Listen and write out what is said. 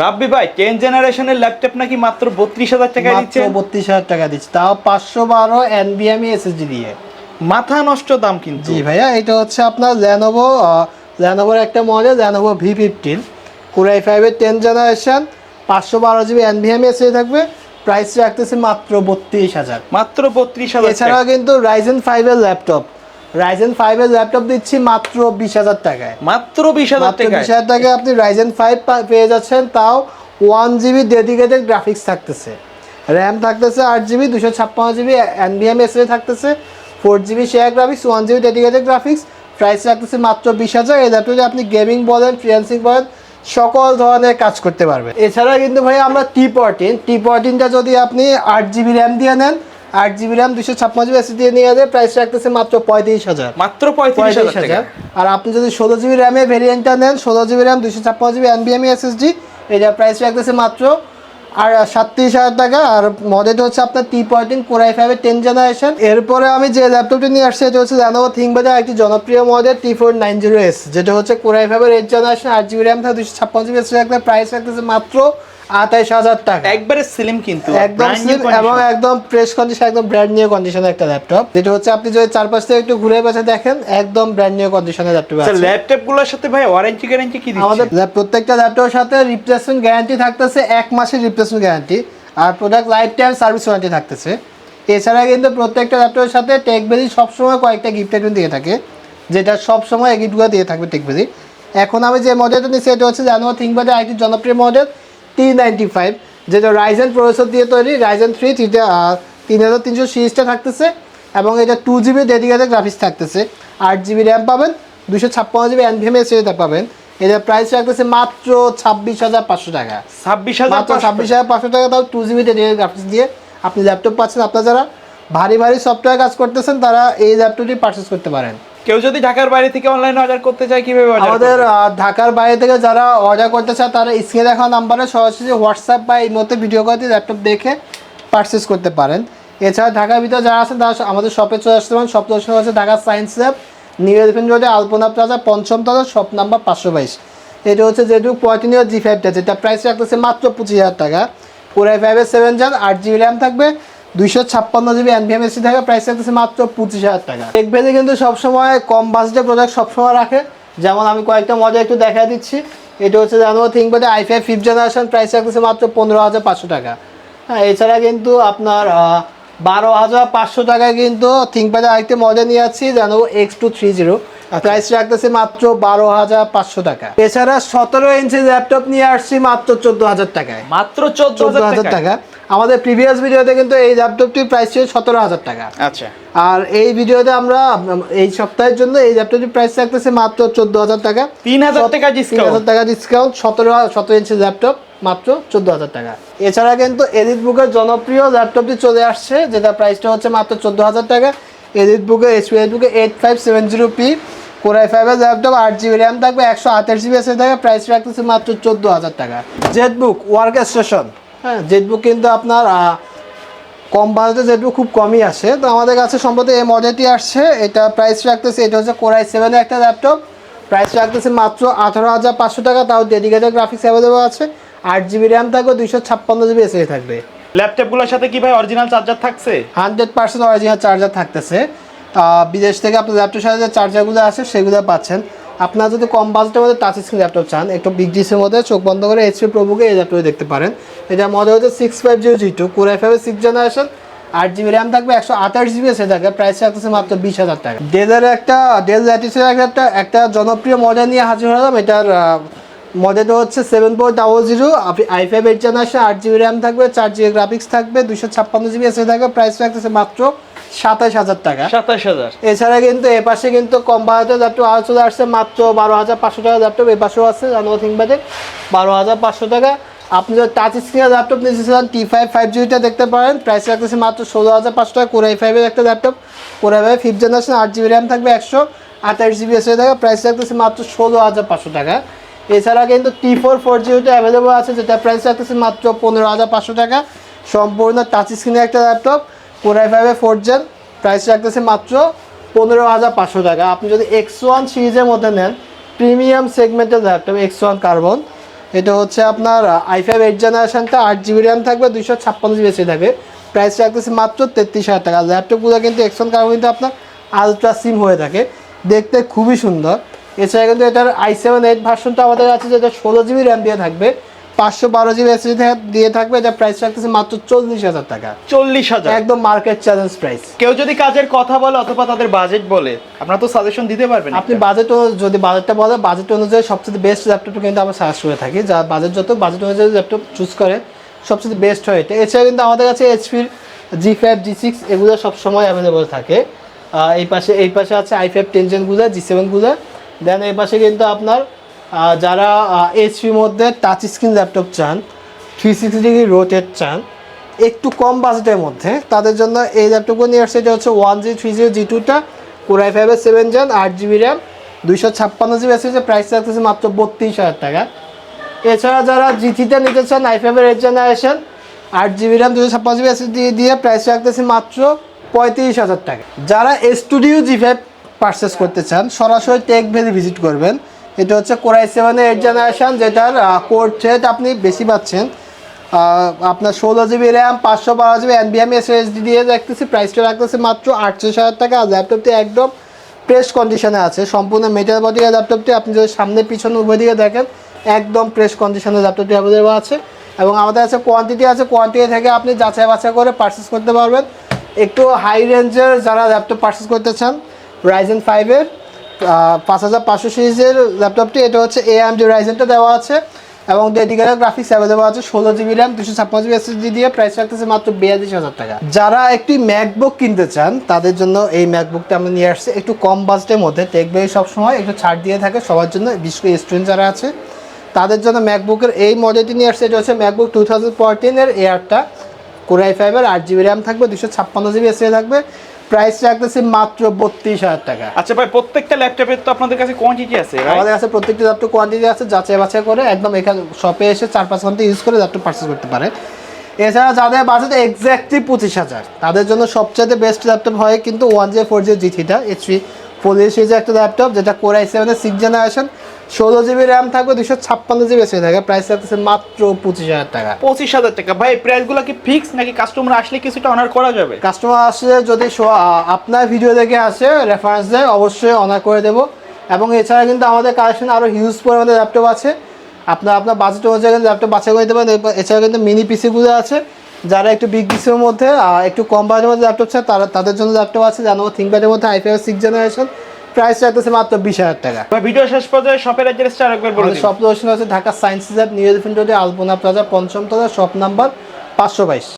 রাব্বি ভাই টেন জেনারেশনের ল্যাপটপ নাকি মাত্র বত্রিশ হাজার টাকা দিচ্ছে বত্রিশ হাজার টাকা দিচ্ছে। তাও পাঁচশো বারো এনবিএমই এসএসডি দিয়ে। মাথা নষ্ট দাম কিন্তু। জি ভাইয়া এটা হচ্ছে আপনার ল্যানোভো ল্যানোভোর একটা model Lenovo V fifteen core i ফাইভের টেন জেনারেশন পাঁচশো বারো জিবি এনভিএমই এসে থাকবে। প্রাইস রাখতেছে মাত্র বত্রিশ হাজার। মাত্র বত্রিশ হাজার এছাড়াও কিন্তু রাইজেন ফাইভের ল্যাপটপ রাইজেন ফাইভের ল্যাপটপ দিচ্ছি মাত্র বিশ হাজার টাকায়। মাত্র বিশ হাজার মাত্র টাকায়? বিশ হাজার টাকায় আপনি রাইজেন ফাইভ পেয়ে যাচ্ছেন তাও ওয়ান জিবি ডেডিকেটেড গ্রাফিক্স থাকতেছে। র্যাম থাকতেছে আট জিবি দুশো ছাপ্পান্ন জিবি এনভিএম এসএ থাকতেছে four GB share graphics one GB dedicated graphics price রাখতেছে মাত্র বিশ হাজার। এই ল্যাপটপে আপনি গেমিং বলেন ফ্রিল্যান্সিং বলেন সকল ধরনের কাজ করতে পারবেন। এছাড়া কিন্তু ভাই আমরা টি পরটিন টি পরটিনটা যদি আপনি আট জিবি র্যাম দিয়ে নেন আট জিবি র্যাম দুশো ছাপ্পান্ন জিবি দিয়ে নিয়ে যাবে প্রাইস রাখতেছে মাত্র পঁয়ত্রিশ হাজার। মাত্র পঁয়ত্রিশ হাজার আর আপনি যদি ষোলো জিবি র্যামের ভেরিয়েন্টটা নেন ষোলো জিবি র্যাম দুশো ছাপ্পান্ন জিবি এনবিএমই এসএসডি এটার প্রাইস রাখতেছে মাত্র আর সাতত্রিশ হাজার টাকা। আর মডেলটা হচ্ছে আপনার টি পয়েন্টিন কোরাই ফাইভের টেন জেনারেশন এরপরে আমি যে ল্যাপটপটি নিয়ে আসছি এটা হচ্ছে জানাব থিংবাজার একটি জনপ্রিয় model T four nine zero S যেটা হচ্ছে কোরাই ফাইভের এইট জেনারেশন আট জিবি র্যাম থাকে দুশো ছাপ্পান্ন জিবি এস প্রাইস রাখতেছে মাত্র আঠাইশ হাজার টাকা। একবারে স্লিম কিন্তু। একদম স্লিম এবং একদম ফ্রেশ কন্ডিশন একদম ব্র্যান্ড নিউ কন্ডিশনের একটা ল্যাপটপ যেটা হচ্ছে আপনি যদি চারপাশ থেকে একটু ঘুরে পেছে দেখেন একদম ব্র্যান্ড নিউ কন্ডিশনের ল্যাপটপ আছে। ল্যাপটপগুলোর সাথে ভাই ওয়ারেন্টি গ্যারান্টি কি দিচ্ছে? ল্যাপ- প্রত্যেকটা ল্যাপটপের সাথে রিপ্লেসমেন্ট গ্যারান্টি থাকতেছে এক মাসের রিপ্লেসমেন্ট গ্যারান্টি আর product life time service warranty থাকতেছে। এছাড়া কিন্তু প্রত্যেকটা ল্যাপটপের সাথে টেকবেলি সবসময় কয়েকটা গিফট আইটেম দিয়ে থাকে যেটা সবসময় এই গিফটগুলো দিয়ে থাকবে টেকবেলি এখন আমি যে মডেলটা নিচ্ছি এটা হচ্ছে জানুয়া থিঙ্কবাদের আরেকটি জনপ্রিয় মডেল টি নাইনটি ফাইভ যেটা রাইজেন প্রসেসর দিয়ে তৈরি রাইজেন থ্রি থ্রিটা তিন হাজার তিনশো সিরিজটা থাকতেছে এবং এটা টু জিবি ডেডিকেটেড গ্রাফিক্স থাকতেছে। আট জিবি র্যাম পাবেন দুশো ছাপ্পান্ন জিবি এনভিএম এসএটা পাবেন। এটার প্রাইস রাখতেছে মাত্র ছাব্বিশ হাজার পাঁচশো টাকা। ছাব্বিশ হাজার মাত্র ছাব্বিশ হাজার পাঁচশো টাকা তাও টু জিবি ডেডিকেটেড গ্রাফিক্স দিয়ে আপনি ল্যাপটপ পাচ্ছেন আপনার যারা। ভারী ভারী সফটওয়্যার কাজ করতেছেন তারা এই ল্যাপটপটি পারচেস করতে পারেন। কেউ যদি ঢাকার বাইরে থেকে অনলাইনে অর্ডার করতে চায় কীভাবে আমাদের ঢাকার বাইরে থেকে যারা অর্ডার করতে চায় তারা স্ক্রিনে দেখা নাম্বারে সরাসরি হোয়াটসঅ্যাপ বা এই মধ্যে ভিডিও কল দিয়ে ল্যাপটপ দেখে পারচেস করতে পারেন। এছাড়া ঢাকার ভিতরে যারা আছেন তারা আমাদের শপে চলে আসতে পারেন। শপ দর্শন হচ্ছে Dhaka science lab new elephant রোডে আলপনা প্লাজা পঞ্চম তলা শপ নাম্বার পাঁচশো বাইশ। এটা হচ্ছে যেটু পঁয়ত্রিশ জি ফাইভটা যেটা প্রাইস রাখতেছে মাত্র পঁচিশ হাজার টাকা। পুরাই ফাইভের সেভেন জান আট জিবি র্যাম থাকবে। দুইশো ছাপ্পান্ন জিবি এনভিএম এসি থাকে প্রাইস রাখতেছে মাত্র পঁচিশ হাজার টাকা। টেকভেলি কিন্তু সবসময় কম বাজেটের প্রোডাক্ট সবসময় রাখে। যেমন আমি কয়েকটা মডেল একটু দেখা দিচ্ছি। এটা হচ্ছে জানো থিঙ্কবাদে I five fifth generation price রাখতেছে মাত্র পনেরো হাজার পাঁচশো টাকা। হ্যাঁ এছাড়া কিন্তু আপনার বারো হাজার পাঁচশো টাকায় কিন্তু থিঙ্কপ্যাডের আরেকটি মডেল নিয়ে যাচ্ছি জানো X two three zero price রাখতেছে মাত্র বারো হাজার পাঁচশো টাকা। এছাড়া সতেরো ইঞ্চি ল্যাপটপ নিয়ে আসছি মাত্র চোদ্দ হাজার টাকায়। মাত্র চোদ্দ হাজার টাকা। আমাদের প্রিভিয়াস ভিডিওতে কিন্তু এই ল্যাপটপটির প্রাইস ছিল সতেরো হাজার টাকা। আচ্ছা। আর এই ভিডিওতে আমরা এই সপ্তাহের জন্য এই ল্যাপটপটির প্রাইস রাখতেছে মাত্র চোদ্দ হাজার টাকা। তিন হাজার টাকা ডিসকাউন্ট হাজার টাকা ডিসকাউন্ট সতেরো সতেরো ইঞ্চি ল্যাপটপ মাত্র চোদ্দ হাজার টাকা। এছাড়া কিন্তু এডিট বুকের জনপ্রিয় ল্যাপটপটি চলে আসছে যেটা প্রাইসটা হচ্ছে মাত্র চোদ্দ হাজার টাকা। এডিট বুকে এডিট বুকে eight five seven zero P core i ফাইভের ল্যাপটপ আট জিবি র্যাম থাকবে একশো আঠাশ জিবি এসে থাকে প্রাইস রাখতেছে মাত্র চোদ্দ হাজার টাকা। জেট বুক ওয়ার্ক স্টেশন হ্যাঁ জেট বুক কিন্তু আপনার কম বাজেটে যেটুকু খুব কমই আসে। তো আমাদের কাছে সম্ভবত এই মডেলটি আসছে। এটা প্রাইস রাখতেছে এটা হচ্ছে কোরাই সেভেনের একটা ল্যাপটপ প্রাইস রাখতেছে মাত্র আঠারো হাজার পাঁচশো টাকা তাও ডেডিকেটেড গ্রাফিক্স অ্যাভেলেবল আছে। আট জিবি র্যাম থাকবে দুইশো ছাপ্পান্ন জিবি এসএ থাকবে। ল্যাপটপগুলোর সাথে কি ভাই অরিজিনাল চার্জার থাকছে? হান্ড্রেড পার্সেন্ট অরিজিনাল চার্জার থাকতেছে। বিদেশ থেকে আপনার ল্যাপটপ সাথে যে চার্জারগুলো আছে সেগুলো পাচ্ছেন। আপনারা যদি কম বাজেটের মধ্যে টাচ স্ক্রিন ল্যাপটপ চান, একটু বিগ ডিসের মধ্যে চোখ বন্ধ করে এইচপি প্রভুকে এই ল্যাপটপে দেখতে পারেন। এটা মডেল হচ্ছে six five zero G two core ফাইভের সিক্স জেনারেশন আট জিবি র্যাম থাকবে, একশো আঠাশ জিবি এসে থাকে প্রাইস রাখতেছে মাত্র বিশ হাজার টাকা। ডেলের একটা ডেল ল্যাটিসের একটা একটা জনপ্রিয় মডেল নিয়ে হাজির হলাম এটার মডেলটা হচ্ছে সেভেন ফোর ডাবল জিরো আপনি আই ফাইভ এইট জেনারেশন আট জিবি র্যাম থাকবে চার জিবি গ্রাফিক্স থাকবে দুশো ছাপ্পান্ন জিবি এসে থাকবে প্রাইস রাখতেছে মাত্র সাতাশ হাজার টাকা। সাতাশ হাজার। এছাড়া কিন্তু এ পাশে কিন্তু কম বাজেটের ল্যাপটপ আরও চলে আসছে মাত্র বারো হাজার পাঁচশো টাকা ল্যাপটপ এ পাশেও আছে জানুয়ারি থিংবাদে বারো হাজার পাঁচশো টাকা। আপনি যদি টাচ স্ক্রিনের ল্যাপটপ নিয়েছিলেন টি ফাইভ ফাইভ জিবিটা দেখতে পারেন। প্রাইস রাখতেছে মাত্র ষোলো হাজার পাঁচশো টাকা কোরাই ফাইভের একটা laptop core i five fifth generation আট জিবি র্যাম থাকবে একশো আঠাশ জিবি এসে থাকা প্রাইস রাখতেছে মাত্র ষোলো হাজার পাঁচশো টাকা। এছাড়া কিন্তু টি ফোর ফোর জিবিটা অ্যাভেলেবল আছে, যেটা প্রাইস রাখতেছে মাত্র পনেরো হাজার পাঁচশো টাকা। সম্পূর্ণ টাচ স্ক্রিনের একটা ল্যাপটপ কোরাই ফাইভে ফোর জেন প্রাইস রাখতেছে মাত্র পনেরো হাজার পাঁচশো টাকা। আপনি যদি এক্স ওয়ান সিরিজের মধ্যে নেন প্রিমিয়াম সেগমেন্টের ল্যাপটপ এক্স ওয়ান কার্বন এটা হচ্ছে আপনার আই ফাইভ এইট জেনারেশনটা আট জিবি র্যাম থাকবে দুশো ছাপ্পান্ন জিবি এসে থাকবে। প্রাইস রাখতেছে মাত্র তেত্রিশ হাজার টাকা। ল্যাপটপগুলো কিন্তু এক্সন কার্বন কিন্তু আপনার আলট্রা সিম হয়ে থাকে। দেখতে খুবই সুন্দর। এছাড়া কিন্তু এটার আই সেভেন এইট ভার্সনটা আমাদের আছে যেটা ষোলো জিবি র্যাম দিয়ে থাকবে। পাঁচশো বারো জিবি এসএসডি দিয়ে থাকবে এটা প্রাইস রাখতেছে মাত্র চল্লিশ হাজার টাকা। চল্লিশ হাজার। একদম মার্কেট চ্যালেঞ্জ প্রাইস কেউ যদি কাজের কথা বলে অথবা তাদের বাজেট বলে আপনারা তো সাজেশন দিতে পারবেন আপনি বাজেট যদি বাজেটটা বলে বাজেট অনুযায়ী সবচেয়ে বেস্ট ল্যাপটপটা কিন্তু আমরা সাজেস্ট করে থাকি। যা বাজেট যত বাজেট অনুযায়ী ল্যাপটপ চুজ করে সবচেয়ে বেস্ট হয় এটা। এছাড়া কিন্তু আমাদের কাছে এইচপির জি ফাইভ জি সিক্স এগুলো সবসময় অ্যাভেলেবল থাকে। এই পাশে এই পাশে আছে আই ফাইভ টেনশনগুলো জি সেভেনগুলো দেন এই পাশে কিন্তু আপনার যারা এইচপির মধ্যে টাচ স্ক্রিন ল্যাপটপ চান থ্রি সিক্সটি ডিগ্রি রোটেট চান, একটু কম বাজেটের মধ্যে, তাদের জন্য এই ল্যাপটপগুলো নিয়ে আসছে, এটা হচ্ছে one G three zero G টুটা কোরআই ফাইভের সেভেন জেন আট জিবি র্যাম দুইশো ছাপ্পান্ন জিবি এসেছে প্রাইস রাখতেছে মাত্র বত্রিশ হাজার টাকা। এছাড়া যারা জিটিটা নিতে চান আই ফাইভের এইট জেনারেশন আট জিবি র্যাম দুশো ছাপ্পান্ন জিবি এসএসডি দিয়ে প্রাইস রাখতেছে মাত্র পঁয়ত্রিশ হাজার টাকা। যারা স্টুডিও জি ফাইভ পারচেস করতে চান, সরাসরি টেক ভ্যালি ভিজিট করবেন। এটা হচ্ছে কোরাই সেভেনের এইট জেনারেশান যেটার কোর থ্রেড আপনি বেশি পাচ্ছেন। আপনার ষোলো জিবি র্যাম পাঁচশো বারো জিবি এনবিএম এসএসডি দিয়ে রাখতেছি প্রাইসটা রাখতেছে মাত্র আটচল্লিশ হাজার টাকা। আর ল্যাপটপটি একদম প্রেস কন্ডিশনে আছে, সম্পূর্ণ মেটাল বডি ল্যাপটপটি আপনি যদি সামনে পিছনে উভয় দিকে দেখেন, একদম প্রেস কন্ডিশনে ল্যাপটপটি অ্যাভেলেবল আছে। এবং আমাদের কাছে কোয়ান্টিটি আছে কোয়ান্টিটি থেকে আপনি যাচাই বাছাই করে পারচেস করতে পারবেন। একটু হাই রেঞ্জের যারা ল্যাপটপ পারচেস করতে চান রাইজেন ফাইভের পাঁচ হাজার পাঁচশো সিরিজের ল্যাপটপটি, এটা হচ্ছে এ এম ডি রাইজেনটা দেওয়া আছে এবং ডেডিকেটেড গ্রাফিক্স অ্যাভেলেবল আছে, ষোলো জিবি র্যাম দুশো ছাপ্পান্ন জিবি এসএসডি দিয়ে প্রাইস রাখতেছে মাত্র বিয়াল্লিশ হাজার টাকা। যারা একটি ম্যাকবুক কিনতে চান, তাদের জন্য এই ম্যাকবুকটা আমরা নিয়ে আসছি একটু কম বাজেটের মধ্যে। টেকবে সবসময় একটু ছাড় দিয়ে থাকে, সবার জন্য, বিশেষ করে স্টুডেন্ট যারা আছে, তাদের জন্য ম্যাকবুকের এই মডেলটি নিয়ে আসছে। এটা হচ্ছে ম্যাকবুক টু থাউজেন্ড ফোরটিনের এয়ারটা কোরাই ফাইভের আট জিবি র্যাম থাকবে দুশো ছাপ্পান্ন জিবি এসএ থাকবে। প্রাইস রাখতেছি মাত্র বত্রিশ হাজার টাকা। আচ্ছা ভাই প্রত্যেকটা ল্যাপটপের তো আপনাদের কাছে কোয়ান্টিটি আছে আমাদের কাছে প্রত্যেকটি ল্যাপটপ কোয়ান্টিটি আছে যাচাই বাছাই করে একদম এখানে শপে এসে চার পাঁচ ঘণ্টা ইউজ করে ল্যাপটপ পারচেস করতে পারে। এছাড়া যাদের বাজেট এক্স্যাক্টলি পঁচিশ হাজার তাদের জন্য সবচেয়ে বেস্ট ল্যাপটপ হয় কিন্তু one J four zero G থ্রিটা এইচপি ফোর জি সিরিজের একটা ল্যাপটপ যেটা কোরাই সেভেনের সিক্স জেনারেশন ষোলো জিবি র্যাম থাকবে দুশো ছাপ্পান্ন জিবি এসে থাকে প্রাইস রাখতেছে মাত্র পঁচিশ হাজার টাকা। পঁচিশ হাজার টাকা। ভাই প্রাইসগুলো কি ফিক্স নাকি কাস্টমার আসলে কিছুটা অনার করা যাবে? কাস্টমার আসলে যদি আপনার ভিডিও দেখে আসে রেফারেন্স দেয় অবশ্যই অনার করে দেবো। এবং এছাড়া কিন্তু আমাদের কালেকশন আরও হিউজ পরিমাণে ল্যাপটপ আছে। আপনার আপনার বাজেট অনুযায়ী কিন্তু ল্যাপটপ বাছাই করে দেবেন এছাড়া কিন্তু মিনি পিসিগুলো আছে। যারা একটু বিগ পিসির মধ্যে একটু কম বাজেটের মধ্যে ল্যাপটপ চায় তারা তাদের জন্য ল্যাপটপ আছে। জানাব থিঙ্কপ্যাডের মধ্যে আইফাই সিক্স জেনারেশন প্রাইস চাইতেছে মাত্র বিশ হাজার টাকা। ভিডিও শেষ পর্যায়ে শপের অ্যাড্রেসটা আরেকবার বলে শপ দর্শন আছে Dhaka science lab new elephant রোডে আলপনা প্লাজা পঞ্চম তলা শপ নাম্বার পাঁচশো বাইশ।